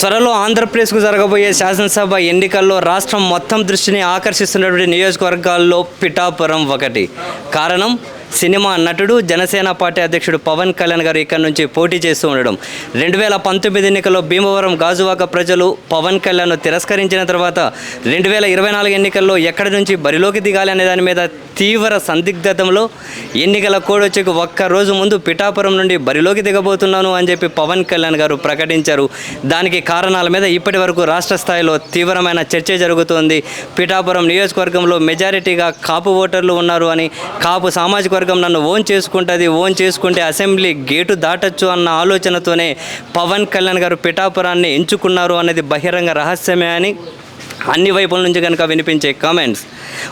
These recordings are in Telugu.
త్వరలో ఆంధ్రప్రదేశ్కు జరగబోయే శాసనసభ ఎన్నికల్లో రాష్ట్రం మొత్తం దృష్టిని ఆకర్షిస్తున్నటువంటి నియోజకవర్గాల్లో పిఠాపురం ఒకటి. కారణం సినిమా నటుడు జనసేన పార్టీ అధ్యక్షుడు పవన్ కళ్యాణ్ గారు ఇక్కడ నుంచి పోటీ చేస్తూ ఉండడం. రెండు వేల పంతొమ్మిది ఎన్నికల్లో భీమవరం గాజువాక ప్రజలు పవన్ కళ్యాణ్ను తిరస్కరించిన తర్వాత రెండు వేల ఇరవై నాలుగు ఎన్నికల్లో ఎక్కడి నుంచి బరిలోకి దిగాలి అనే దాని మీద తీవ్ర సందిగ్ధతంలో ఎన్నికల కోడొచ్చేకి ఒక్క రోజు ముందు పిఠాపురం నుండి బరిలోకి దిగబోతున్నాను అని చెప్పి పవన్ కళ్యాణ్ గారు ప్రకటించారు. దానికి కారణాల మీద ఇప్పటి వరకు రాష్ట్ర స్థాయిలో తీవ్రమైన చర్చ జరుగుతోంది. పిఠాపురం నియోజకవర్గంలో మెజారిటీగా కాపు ఓటర్లు ఉన్నారు అని కాపు సామాజిక వర్గ నన్ను ఓన్ చేసుకుంటుంది ఓన్ చేసుకుంటే అసెంబ్లీ గేటు దాటచ్చు అన్న ఆలోచనతోనే పవన్ కళ్యాణ్ గారు పిఠాపురాన్ని ఎంచుకున్నారు అనేది బహిరంగ రహస్యమే అని అన్ని వైపుల నుంచి కనుక వినిపించే కామెంట్స్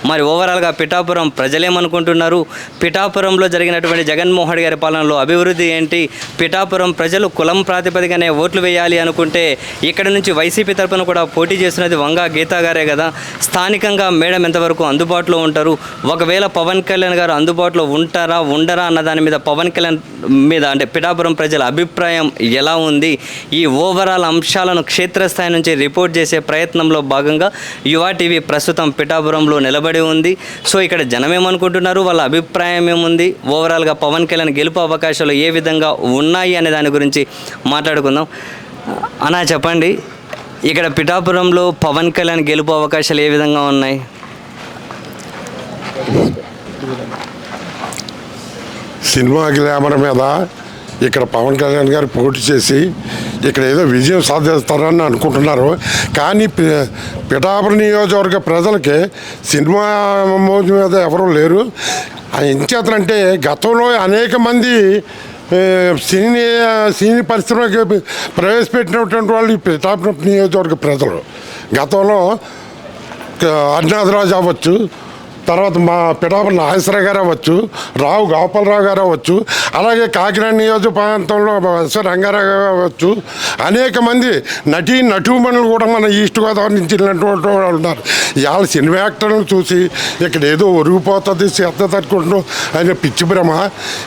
మరి ఓవరాల్గా పిఠాపురం ప్రజలేమనుకుంటున్నారు? పిఠాపురంలో జరిగినటువంటి జగన్మోహన్ గారి పాలనలో అభివృద్ధి ఏంటి? పిఠాపురం ప్రజలు కులం ప్రాతిపదికనే ఓట్లు వేయాలి అనుకుంటే ఇక్కడ నుంచి వైసీపీ తరపున కూడా పోటీ చేస్తున్నది వంగా గీతా గారే కదా. స్థానికంగా మేడం ఎంతవరకు అందుబాటులో ఉంటారు? ఒకవేళ పవన్ కళ్యాణ్ గారు అందుబాటులో ఉంటారా ఉండరా అన్న దాని మీద పవన్ కళ్యాణ్ మీద అంటే పిఠాపురం ప్రజల అభిప్రాయం ఎలా ఉంది? ఈ ఓవరాల్ అంశాలను క్షేత్రస్థాయి నుంచి రిపోర్ట్ చేసే ప్రయత్నంలో భాగంగా యువ టీవీ ప్రస్తుతం పిఠాపురంలో నిలబడి ఉంది. సో ఇక్కడ జనం ఏమనుకుంటున్నారు వాళ్ళ అభిప్రాయం ఏముంది? ఓవరాల్గా పవన్ కళ్యాణ్ గెలుపు అవకాశాలు ఏ విధంగా ఉన్నాయి అనే దాని గురించి మాట్లాడుకుందాం. అనా చెప్పండి. ఇక్కడ పిఠాపురంలో పవన్ కళ్యాణ్ గెలుపు అవకాశాలు ఏ విధంగా ఉన్నాయి? సినిమా గ్లామర్ మీద ఇక్కడ పవన్ కళ్యాణ్ గారు పోటీ చేసి ఇక్కడ ఏదో విజయం సాధిస్తారని అనుకుంటున్నారు. కానీ పి- పిఠాపురం నియోజకవర్గ ప్రజలకి సినిమా మోజు మీద ఎవరూ లేరు. ఎంచేతనంటే గతంలో అనేక మంది సినీ సినీ పరిశ్రమకి ప్రవేశపెట్టినటువంటి వాళ్ళు ఈ పిఠాపురం నియోజకవర్గ ప్రజలు. గతంలో అజ్ఞాథరాజు అవ్వచ్చు తర్వాత మా పిఠాపురం నాగేశ్వర గారు అవ్వచ్చు రావు గోపాలరావు గారు అవ్వచ్చు అలాగే కాకినాడ నియోజక ప్రాంతంలో రంగారావు గారు అవ్వచ్చు అనేక మంది నటీ నటీమణులు కూడా మన ఈస్ట్ గోదావరి నుంచి వెళ్ళినటువంటి వాళ్ళు ఉన్నారు. ఇవాళ సినిమా యాక్టర్లను చూసి ఇక్కడ ఏదో ఒరిగిపోతుంది శ్రద్ధ తట్టుకుంటూ అనే పిచ్చి భ్రమ.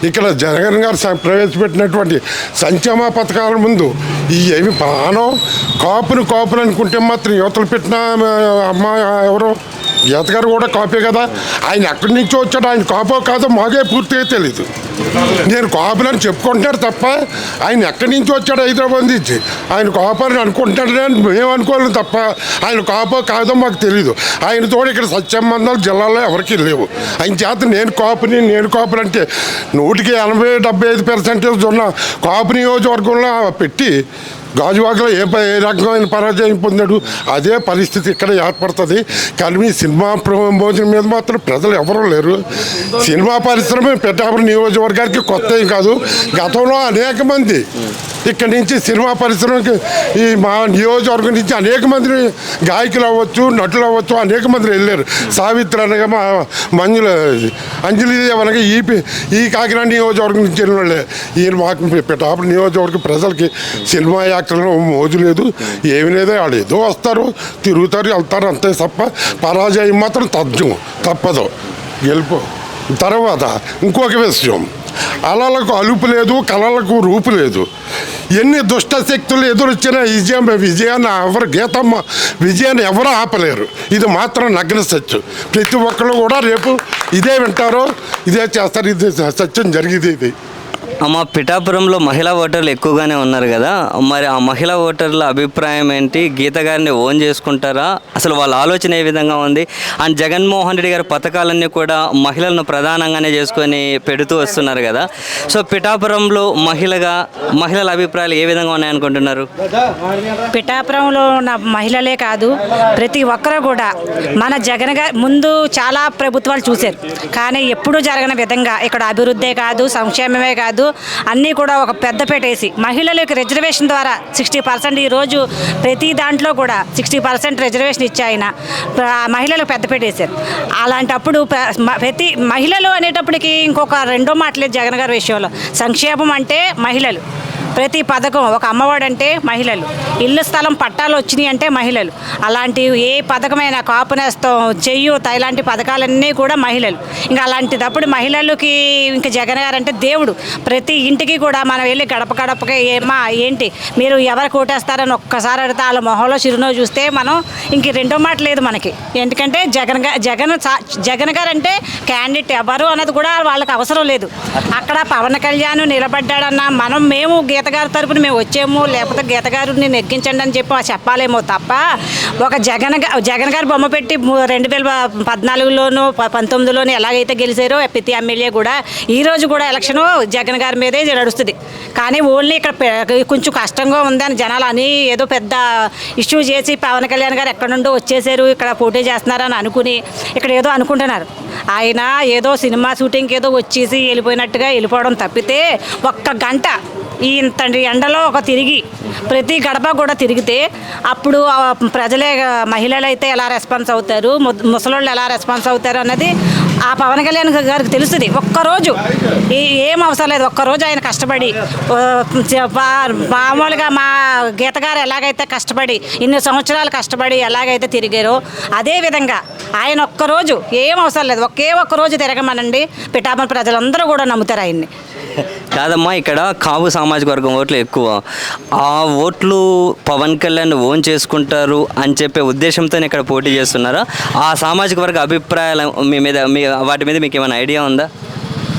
ఇక్కడ జగన్ గారు ప్రవేశపెట్టినటువంటి సంక్షేమ పథకాల ముందు ఈ ఏమి ప్రాణం కాపును కాపును అనుకుంటే మాత్రం యువతలు పెట్టిన అమ్మ ఎవరో? గీత గారు కూడా కాపే కదా. ఆయన ఎక్కడి నుంచి వచ్చాడు. ఆయన కాపో కాదో మాకే పూర్తిగా తెలీదు. నేను కాపులని చెప్పుకుంటున్నాడు తప్ప ఆయన ఎక్కడి నుంచి వచ్చాడు హైదరాబాద్ నుంచి? ఆయన కాపని అనుకుంటాడని మేము అనుకోలేము తప్ప ఆయన కాపో కాదో మాకు తెలియదు ఆయనతో ఇక్కడ సత్యబంధాలు జిల్లాలో ఎవరికి లేవు. ఆయన చేత నేను కాపుని నేను కాపుని అంటే నూటికి ఎనభై డెబ్బై ఐదు పర్సెంటేజ్ ఉన్న కాపు నియోజకవర్గంలో పెట్టి గాజువాకలో ఏ ఏ రకమైన పరాజయం పొందాడు? అదే పరిస్థితి ఇక్కడ ఏర్పడుతుంది. కానీ సినిమా భోజనం మీద మాత్రం ప్రజలు ఎవరూ లేరు. సినిమా పరిశ్రమ పెట్టాపురం నియోజకవర్గానికి కొత్త కాదు. గతంలో అనేక మంది ఇక్కడి నుంచి సినిమా పరిశ్రమకి ఈ మా నియోజకవర్గం నుంచి అనేక మంది గాయకులు అవ్వచ్చు నటులు అవ్వచ్చు అనేక మంది వెళ్ళారు. సావిత్రి అనగా మా మంజుల అంజలి అనగా ఈ ఈ కాకినాడ నియోజకవర్గం నుంచి వెళ్ళిన వాళ్ళే. ఈయన మాకు పిఠాపురం నియోజకవర్గం ప్రజలకి సినిమా యాక్టర్లు మోజు లేదు. ఏమి లేదు. వాళ్ళు ఏదో వస్తారు తిరుగుతారు వెళ్తారు అంతే తప్ప పరాజయం మాత్రం తథ్యం తప్పదు. గెలుపు తర్వాత ఇంకొక విషయం. అలలకు అలుపు లేదు కళలకు రూపు లేదు. ఎన్ని దుష్ట శక్తులు ఎదురొచ్చినా విజయం విజయాన్ని ఎవరు గీతమ్మ విజయాన్ని ఎవరు ఆపలేరు. ఇది మాత్రం నగ్న సత్యం. ప్రతి ఒక్కరు కూడా రేపు ఇదే వింటారు ఇదే చేస్తారు ఇది సత్యం జరిగేది ఇది. మా పిఠాపురంలో మహిళా ఓటర్లు ఎక్కువగానే ఉన్నారు కదా. మరి ఆ మహిళా ఓటర్ల అభిప్రాయం ఏంటి? గీత గారిని ఓన్ చేసుకుంటారా? అసలు వాళ్ళ ఆలోచన ఏ విధంగా ఉంది? అండ్ జగన్మోహన్ రెడ్డి గారి పథకాలన్నీ కూడా మహిళలను ప్రధానంగానే చేసుకొని పెడుతూ వస్తున్నారు కదా. సో పిఠాపురంలో మహిళగా మహిళల అభిప్రాయాలు ఏ విధంగా ఉన్నాయనుకుంటున్నారు పిఠాపురంలో ఉన్న మహిళలే కాదు ప్రతి ఒక్కరు కూడా మన జగన్ గారి ముందు చాలా ప్రభుత్వాలు చూశారు. కానీ ఎప్పుడూ జరగని విధంగా ఇక్కడ అభివృద్ధే కాదు సంక్షేమమే కాదు అన్నీ కూడా ఒక పెద్దపేట వేసి మహిళలకు రిజర్వేషన్ ద్వారా సిక్స్టీ పర్సెంట్ ఈరోజు ప్రతి దాంట్లో కూడా సిక్స్టీ పర్సెంట్ రిజర్వేషన్ ఇచ్చాయన మహిళలకు పెద్దపేట వేశారు. అలాంటప్పుడు ప్రతి మహిళలు అనేటప్పటికి ఇంకొక రెండో మాటలేదు జగన్ గారి విషయంలో. సంక్షేమం అంటే మహిళలు. ప్రతి పథకం ఒక అమ్మఒడంటే మహిళలు. ఇల్లు స్థలం పట్టాలు వచ్చినాయి అంటే మహిళలు. అలాంటి ఏ పథకమైన కాపు నేస్తం చెయ్యూత ఇలాంటి పథకాలన్నీ కూడా మహిళలు. ఇంకా అలాంటిదప్పుడు మహిళలకి ఇంకా జగన్ గారు అంటే దేవుడు. ప్రతి ఇంటికి కూడా మనం వెళ్ళి గడప గడపకి ఏమా ఏంటి మీరు ఎవరు కోటేస్తారని ఒక్కసారి అడితే వాళ్ళ మొహంలో చిరునవ్వు చూస్తే మనం ఇంక రెండో మాట లేదు మనకి. ఎందుకంటే జగన్ జగన్ జగన్ గారు అంటే క్యాండిడేట్ ఎవరు అన్నది కూడా వాళ్ళకి అవసరం లేదు. అక్కడ పవన్ కళ్యాణ్ నిలబడ్డాడన్న మనం మేము గీత గీతగారి తరపున మేము వచ్చాము. లేకపోతే గీతగారిని నెగ్గించండి అని చెప్పి చెప్పాలేమో తప్ప ఒక జగన్ జగన్ గారు బొమ్మ పెట్టి రెండు వేల పద్నాలుగులోను పంతొమ్మిదిలోనూ పంతొమ్మిదిలోను ఎలాగైతే గెలిచారో ప్రతి ఎమ్మెల్యే కూడా ఈ రోజు కూడా ఎలక్షన్ జగన్ గారి మీదే నడుస్తుంది. కానీ ఓన్లీ ఇక్కడ కొంచెం కష్టంగా ఉందని జనాలు అని ఏదో పెద్ద ఇష్యూ చేసి పవన్ కళ్యాణ్ గారు ఎక్కడ నుండో వచ్చేసారు ఇక్కడ పోటీ చేస్తున్నారని అనుకుని ఇక్కడ ఏదో అనుకుంటున్నారు. ఆయన ఏదో సినిమా షూటింగ్కి ఏదో వచ్చేసి వెళ్ళిపోయినట్టుగా వెళ్ళిపోవడం తప్పితే ఒక్క గంట ఈ తండ్రి ఎండలో ఒక తిరిగి ప్రతి గడప కూడా తిరిగితే అప్పుడు ప్రజలే మహిళలు అయితే ఎలా రెస్పాన్స్ అవుతారు ముసలోళ్ళు ఎలా రెస్పాన్స్ అవుతారు అన్నది ఆ పవన్ కళ్యాణ్ గారికి తెలుస్తుంది. ఒక్కరోజు ఈ- ఏం అవసరం లేదు. ఒక్కరోజు ఆయన కష్టపడి మామూలుగా మా గీతగారు ఎలాగైతే కష్టపడి ఇన్ని సంవత్సరాలు కష్టపడి ఎలాగైతే తిరిగారో అదే విధంగా ఆయన ఒక్కరోజు ఏం అవసరం లేదు. ఒకే ఒక్క రోజు తిరగమనండి. పిఠాపురం ప్రజలందరూ కూడా నమ్ముతారు ఆయన్ని. కాదమ్మా ఇక్కడ కాపు సామాజిక వర్గం ఓట్లు ఎక్కువ. ఆ ఓట్లు పవన్ కళ్యాణ్ ఓన్ చేసుకుంటారు అని చెప్పే ఉద్దేశంతో ఇక్కడ పోటీ చేస్తున్నారా? ఆ సామాజిక వర్గ అభిప్రాయాలు మీ మీద మీ వాటి మీద మీకు ఏమైనా ఐడియా ఉందా?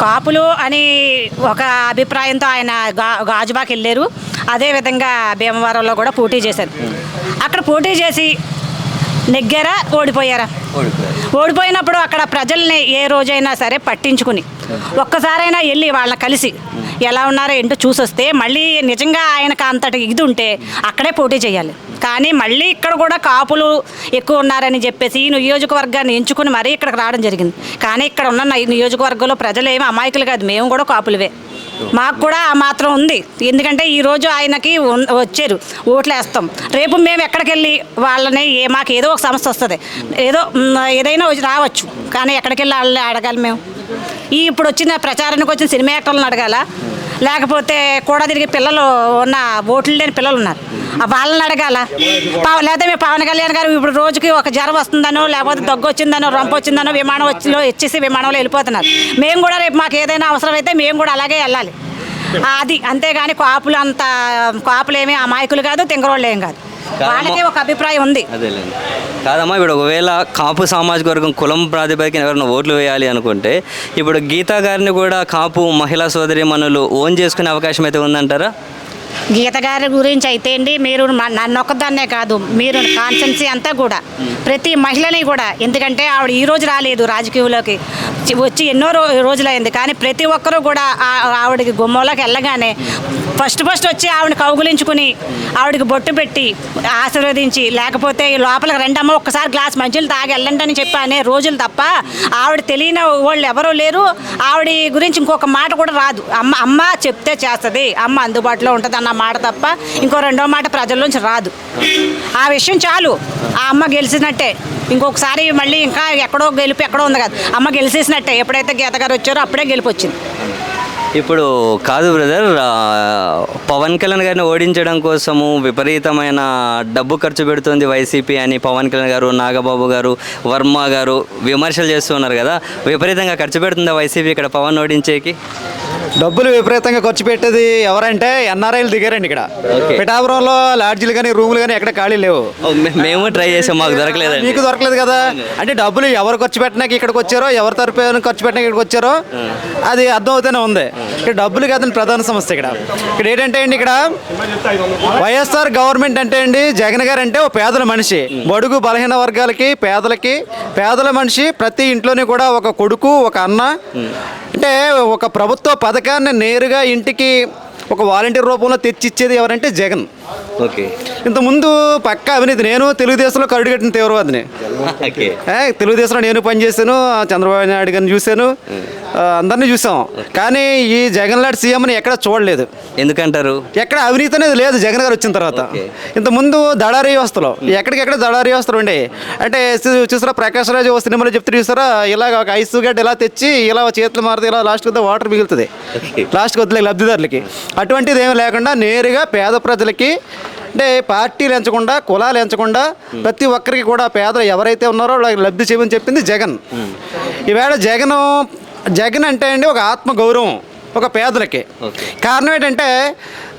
కాపులు అని ఒక అభిప్రాయంతో ఆయన గా గాజుబాకి వెళ్ళారు. అదేవిధంగా భీమవరంలో కూడా పోటీ చేశారు. అక్కడ పోటీ చేసి నెగ్గారా ఓడిపోయారా. ఓడిపోయినప్పుడు అక్కడ ప్రజల్ని ఏ రోజైనా సరే పట్టించుకుని ఒక్కసారైనా వెళ్ళి వాళ్ళని కలిసి ఎలా ఉన్నారో ఏంటో చూసొస్తే మళ్ళీ నిజంగా ఆయనకు అంతటి ఇది ఉంటే అక్కడే పోటీ చేయాలి. కానీ మళ్ళీ ఇక్కడ కూడా కాపులు ఎక్కువ ఉన్నారని చెప్పేసి ఈ నియోజకవర్గాన్ని ఎంచుకుని మరీ ఇక్కడికి రావడం జరిగింది. కానీ ఇక్కడ ఉన్న ఈ నియోజకవర్గంలో ప్రజలు ఏమి అమాయకులు కాదు. మేము కూడా కాపులవే. మాకు కూడా ఆ మాత్రం ఉంది. ఎందుకంటే ఈరోజు ఆయనకి వచ్చారు. ఓట్లు వేస్తాం. రేపు మేము ఎక్కడికి వెళ్ళి వాళ్ళని ఏ మాకు ఏదో ఒక సమస్య వస్తుంది. ఏదో ఏదైనా వచ్చి రావచ్చు. కానీ ఎక్కడికి వెళ్ళి వాళ్ళని అడగాలి మేము. ఈ ఇప్పుడు వచ్చిన ప్రచారానికి వచ్చిన సినిమా యాక్టర్లను అడగాల? లేకపోతే కూడా తిరిగి పిల్లలు ఉన్న ఓట్లు లేని పిల్లలు ఉన్నారు. ఆ వాళ్ళని అడగాల? పవ- లేకపోతే మేము పవన్ కళ్యాణ్ గారు ఇప్పుడు రోజుకి ఒక జ్వరం వస్తుందనో లేకపోతే దగ్గు వచ్చిందనో రొంప వచ్చిందనో విమానం వచ్చిలో ఇచ్చేసి విమానంలో వెళ్ళిపోతున్నారు. మేము కూడా రేపు మాకు ఏదైనా అవసరం అయితే మేము కూడా అలాగే వెళ్ళాలి. అది అంతేగాని కాపులు అంత కాపులు అమాయకులు కాదు తింగరోళ్ళు ఏం కాదు. వాళ్ళకి ఒక అభిప్రాయం ఉంది. అదేలేండి. కాదమ్మా ఇప్పుడు ఒకవేళ కాపు సామాజిక వర్గం కులం ప్రాతిపదికన ఎవరైనా ఓట్లు వేయాలి అనుకుంటే ఇప్పుడు గీతా గారిని కూడా కాపు మహిళా సోదరి మనులు ఓన్ చేసుకునే అవకాశం అయితే ఉందంటారా? గీత గారి గురించి అయితే అండి మీరు నన్ను ఒక్కదాన్నే కాదు మీరు కాన్సెన్సీ అంతా కూడా ప్రతి మహిళని కూడా ఎందుకంటే ఆవిడ ఈ రోజు రాలేదు రాజకీయంలోకి వచ్చి ఎన్నో రో రోజులైంది కానీ ప్రతి ఒక్కరూ కూడా ఆవిడకి గుమ్మంలోకి వెళ్ళగానే ఫస్ట్ ఫస్ట్ వచ్చి ఆవిడ కౌగులించుకుని ఆవిడకి బొట్టు పెట్టి ఆశీర్వదించి లేకపోతే ఈ లోపలికి రెండమ్మ ఒక్కసారి గ్లాస్ మంచిలు తాగి వెళ్ళండి అని చెప్పి అనే రోజులు తప్ప ఆవిడ తెలియని వాళ్ళు ఎవరూ లేరు ఆవిడ గురించి ఇంకొక మాట కూడా రాదు. అమ్మ అమ్మ చెప్తే చేస్తుంది అమ్మ అందుబాటులో ఉంటుంది అన్న మాట తప్ప ఇంకో రెండో మాట ప్రజల్లోంచి రాదు. ఆ విషయం చాలు. ఆ అమ్మ గెలిచినట్టే. ఇంకొకసారి మళ్ళీ ఇంకా ఎక్కడో గెలుపు ఎక్కడో ఉంది కదా. అమ్మ గెలిచేసినట్టే. ఎప్పుడైతే గీత గారు వచ్చారో అప్పుడే గెలుపు వచ్చింది ఇప్పుడు కాదు బ్రదర్ పవన్ కళ్యాణ్ గారిని ఓడించడం కోసము విపరీతమైన డబ్బు ఖర్చు పెడుతుంది వైసీపీ అని పవన్ కళ్యాణ్ గారు నాగబాబు గారు వర్మ గారు విమర్శలు చేస్తున్నారు కదా. విపరీతంగా ఖర్చు పెడుతుందా వైసీపీ ఇక్కడ పవన్ ఓడించేకి? డబ్బులు విపరీతంగా ఖర్చు పెట్టేది ఎవరంటే ఎన్ఆర్ఐలు దిగారండి ఇక్కడ. పిఠాపురంలో లాడ్జీలు కానీ రూములు కానీ ఎక్కడ ఖాళీ లేవు. మేము ట్రై చేసాం మాకు దొరకలేదండి. మీకు దొరకలేదు కదా? అంటే డబ్బులు ఎవరు ఖర్చు పెట్టడానికి ఇక్కడికి వచ్చారో ఎవరి తరపు ఖర్చు పెట్టడానికి ఇక్కడికి వచ్చారో అది అర్థం అవుతూనే ఉంది. ఇక్కడ డబ్బులు కాదని ప్రధాన సమస్య ఇక్కడ. ఇక్కడ ఏంటంటే అండి ఇక్కడ వైఎస్ఆర్ గవర్నమెంట్ అంటే అండి జగన్ గారు అంటే ఓ పేదల మనిషి. బడుగు బలహీన వర్గాలకి పేదలకి పేదల మనిషి ప్రతి ఇంట్లోని కూడా ఒక కొడుకు ఒక అన్న అంటే ఒక ప్రభుత్వ పథకాన్ని నేరుగా ఇంటికి ఒక వాలంటీర్ రూపంలో తెచ్చిచ్చేది ఎవరంటే జగన్. ఓకే. ఇంతకుముందు పక్క అవినీతి నేను తెలుగుదేశంలో కరుడు కట్టిన తీవ్రవాదిని. తెలుగుదేశంలో నేను పనిచేశాను చంద్రబాబు నాయుడు గారిని చూశాను. అందరినీ చూసాం. కానీ ఈ జగన్ లాంటి సీఎంని ఎక్కడ చూడలేదు. ఎందుకంటారు? ఎక్కడ అవినీతి అనేది లేదు జగన్ గారు వచ్చిన తర్వాత. ఓకే. ఇంత ముందు దళారీ వ్యవస్థలో ఎక్కడికెక్కడ దళారీ వ్యవస్థలు ఉండే. అంటే చూసారా ప్రకాష్ రాజు ఓ సినిమాలో చెప్తే చూసారా ఇలాగ ఒక ఐస్ గడ్డ ఇలా తెచ్చి ఇలా చేతులు మారితే ఇలా లాస్ట్ వాటర్ మిగులుతుంది. లాస్ట్కి వదిలే లబ్ధిదారులకి. అటువంటిది ఏమీ లేకుండా నేరుగా పేద ప్రజలకి అంటే పార్టీలు ఎంచకుండా కులాలు ఎంచకుండా ప్రతి ఒక్కరికి కూడా పేదలు ఎవరైతే ఉన్నారో వాళ్ళకి లబ్ధి చేయమని చెప్పింది జగన్. ఈవేళ జగన్ జగన్ అంటే అండి ఒక ఆత్మ గౌరవం ఒక పేదలకి. కారణం ఏంటంటే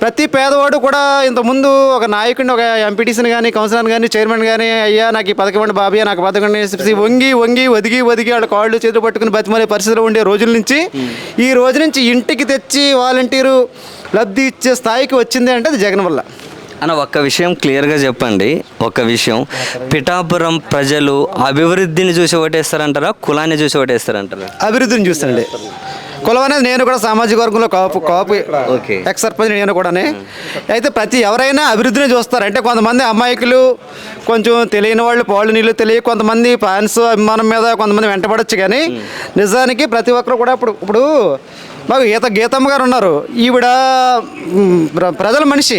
ప్రతి పేదవాడు కూడా ఇంతకుముందు ఒక నాయకుడిని ఒక ఎంపీటీసీని కానీ కౌన్సిలర్ని కానీ చైర్మన్ కానీ అయ్యా నాకు ఈ పథకం ఇవ్వండి బాబయ్య నాకు పథకం వంగి వంగి ఒదిగి ఒదిగి వాళ్ళ కాళ్ళు చేతులు పట్టుకుని బతిమలే పరిస్థితిలో ఉండే రోజుల నుంచి ఈ రోజు నుంచి ఇంటికి తెచ్చి వాలంటీరు లబ్ధి ఇచ్చే స్థాయికి వచ్చింది అంటే అది జగన్ వల్ల. అన్న ఒక్క విషయం క్లియర్గా చెప్పండి. ఒక విషయం. పిఠాపురం ప్రజలు అభివృద్ధిని చూసి ఓటేస్తారంటారా? కులాన్ని చూసి ఓటేస్తారంటారా? అభివృద్ధిని చూస్తారండి. కులం అనేది నేను కూడా సామాజిక వర్గంలో కాపు కాపు. ఎక్స్ సర్పంచ్ నేను కూడానే. అయితే ప్రతి ఎవరైనా అభివృద్ధిని చూస్తారు. అంటే కొంతమంది అమాయకులు కొంచెం తెలియని వాళ్ళు పాళ్ళు నీళ్ళు తెలియ కొంతమంది ఫ్యాన్స్ అభిమానం మీద కొంతమంది వెంటబడచ్చు కానీ నిజానికి ప్రతి ఒక్కరు కూడా ఇప్పుడు ఇప్పుడు మాకు గీత గీతమ్మ గారు ఉన్నారు. ఈవిడ ప్రజల మనిషి.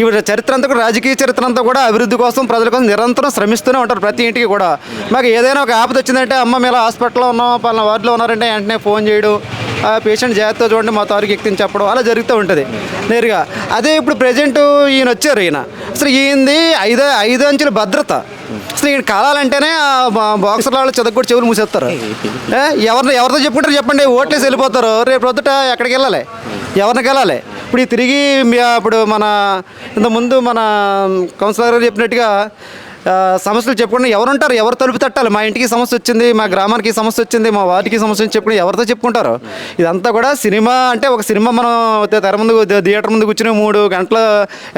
ఈవిడ చరిత్ర అంతా కూడా రాజకీయ చరిత్ర అంతా కూడా అభివృద్ధి కోసం ప్రజల కోసం నిరంతరం శ్రమిస్తూనే ఉంటారు ప్రతి ఇంటికి కూడా. మాకు ఏదైనా ఒక ఆపద వచ్చిందంటే అమ్మ మీరు హాస్పిటల్లో ఉన్నాం పలానా వార్డులో ఉన్నారంటే వెంటనే ఫోన్ చేయడం ఆ పేషెంట్ జాగ్రత్తగా చూడండి మా తారీఖు వ్యక్తిని చెప్పడం అలా జరుగుతూ ఉంటుంది. నేరుగా అదే ఇప్పుడు ప్రజెంట్ ఈయన వచ్చారు ఈయన. అసలు ఈయనది ఐదు ఐదు అంచెల భద్రత. అసలు ఈయన కాలాలంటేనే బా- బాక్సర్ వాళ్ళు చెదగొట్టి చెవులు మూసేస్తారు. ఎవరిని ఎవరితో చెప్పుకుంటారు చెప్పండి ఓట్లేసి వెళ్ళిపోతారు. రేపు రొద్దుట ఎక్కడికి వెళ్ళాలి? ఎవరినికి వెళ్ళాలి ఇప్పుడు ఈ తిరిగి ఇప్పుడు మన ఇంతకుముందు ముందు మన కౌన్సిలర్ గారు చెప్పినట్టుగా సమస్యలు చెప్పుకుంటే ఎవరు ఉంటారు ఎవరు తలుపు తట్టాలి? మా ఇంటికి సమస్య వచ్చింది మా గ్రామానికి సమస్య వచ్చింది మా వార్డుకి సమస్య చెప్పుకుని ఎవరితో చెప్పుకుంటారు? ఇదంతా కూడా సినిమా అంటే ఒక సినిమా మనం తెర ముందు థియేటర్ ముందు కూర్చుని మూడు గంటలు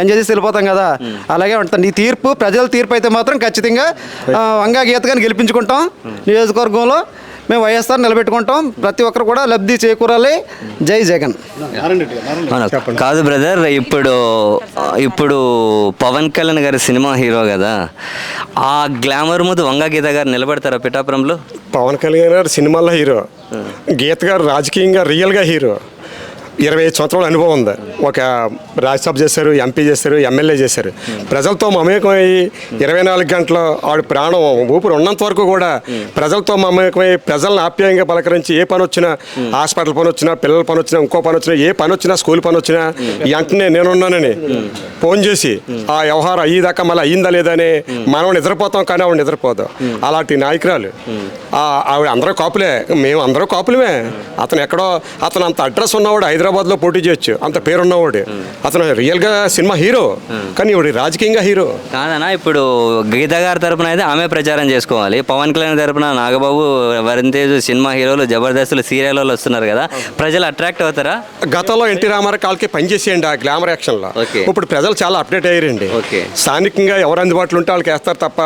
ఎంజాయ్ చేసి వెళ్ళిపోతాం కదా? అలాగే ఉంటుంది. ఈ తీర్పు ప్రజల తీర్పు అయితే మాత్రం ఖచ్చితంగా వంగా గీతగాని గెలిపించుకుంటాం నియోజకవర్గంలో. మేము వైఎస్ఆర్ నిలబెట్టుకుంటాం. ప్రతి ఒక్కరు కూడా లబ్ధి చేకూరాలి. జై జగన్? కాదు బ్రదర్ ఇప్పుడు ఇప్పుడు పవన్ కళ్యాణ్ గారి సినిమా హీరో కదా ఆ గ్లామర్ ముందు వంగ గీత గారు నిలబడతారా పిఠాపురంలో? పవన్ కళ్యాణ్ గారు సినిమాల్లో హీరో. గీత గారు రాజకీయంగా రియల్గా హీరో. ఇరవై ఐదు సంవత్సరాల అనుభవం ఉంది. ఒక రాజ్యసభ చేశారు ఎంపీ చేశారు ఎమ్మెల్యే చేశారు. ప్రజలతో మమేకమయ్యి ఇరవై నాలుగు గంటలు ఆవిడ ప్రాణం ఊపిరి ఉన్నంత వరకు కూడా ప్రజలతో మమేకమై ప్రజలను ఆప్యాయంగా పలకరించి ఏ పని వచ్చినా హాస్పిటల్ పని వచ్చినా పిల్లల పని వచ్చినా ఇంకో పని వచ్చినా ఏ పని వచ్చినా స్కూల్ పని వచ్చినా వెంటనే నేనున్నానని ఫోన్ చేసి ఆ వ్యవహారం అయ్యేదాకా మళ్ళీ అయ్యిందా లేదా అని మనం నిద్రపోతాం కానీ ఆవిడ నిద్రపోతాం అలాంటి నాయకురాలు. ఆవిడ అందరూ కాపులే. మేము అందరూ కాపులమే. అతను ఎక్కడో అతను అంత అడ్రస్ ఉన్నవాడు హైదరాబాద్లో పోటీ చేయొచ్చు. అంత పేరున్నవాడు. అతను రియల్గా సినిమా హీరో. కానీ ఇవిడ రాజకీయంగా హీరో. కాదనా ఇప్పుడు గీత గారి తరపున అయితే ఆమె ప్రచారం చేసుకోవాలి. పవన్ కళ్యాణ్ తరపున నాగబాబు వరుణ్ తేజ్ సినిమా హీరోలు జబర్దస్తులు సీరియల్ వాళ్ళు వస్తున్నారు కదా. ప్రజలు అట్రాక్ట్ అవుతారా? గతంలో ఎన్టీ రామారావు కాళ్ళకి పనిచేసేయండి ఆ గ్లామర్ యాక్షన్లో. ఇప్పుడు ప్రజలు చాలా అప్డేట్ అయ్యారండి. స్థానికంగా ఎవరు అందుబాటులో ఉంటే వాళ్ళకి వేస్తారు తప్ప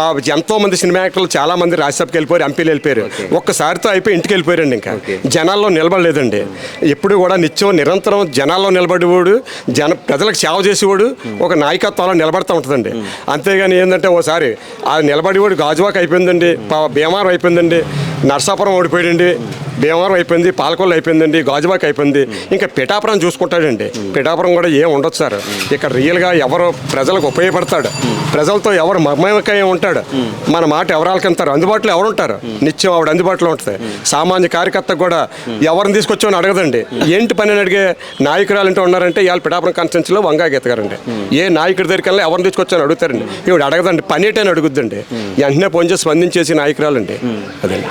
మా ఎంతో మంది సినిమా యాక్టర్లు చాలా మంది రాజ్యసభకి వెళ్ళిపోయారు ఎంపీలు వెళ్ళిపోయారు. ఒక్కసారితో అయిపోయి ఇంటికి వెళ్ళిపోయారండి ఇంకా. జనాల్లో నిలబడలేదండి. ఎప్పుడు కూడా నిత్యం నిరంతరం జనాల్లో నిలబడేవాడు జన ప్రజలకు సేవ చేసేవాడు ఒక నాయకత్వంలో నిలబడతా ఉంటుందండి. అంతేగాని ఏంటంటే ఓసారి ఆ నిలబడేవాడు గాజువాక్ అయిపోయిందండి ప- భీమారం అయిపోయిందండి నర్సాపురం ఓడిపోయాడండి భీమవరం అయిపోయింది పాలకొల్లు అయిపోయిందండి గాజువాక్ అయిపోయింది. ఇంకా పిఠాపురం చూసుకుంటాడండి. పిఠాపురం కూడా ఏం ఉండదు సార్. ఇక్కడ రియల్గా ఎవరు ప్రజలకు ఉపయోగపడతాడు. ప్రజలతో ఎవరు మమేకై ఉంటాడు. మన మాట ఎవరు ఆలకింతారు అందుబాటులో ఎవరు ఉంటారు నిత్యం ఆవిడ అందుబాటులో ఉంటుంది. సామాన్య కార్యకర్తకు కూడా ఎవరిని తీసుకొచ్చామని అడగదండి. ఏంటి పని అని అడిగే నాయకురాలు అంటూ ఉన్నారంటే ఇవాళ పిఠాపురం కాన్స్టిట్యూన్సీలో వంగా గీత గారండి. ఏ నాయకుడి దగ్గరికి వెళ్ళి ఎవరిని తీసుకొచ్చామని అడుగుతారండి. ఇవిడ అడగదండి పని ఏంటని అడుగుద్దండి. వెంటనే ఫోన్ చేసి స్పందించేసి నాయకురాలండి. అదండి.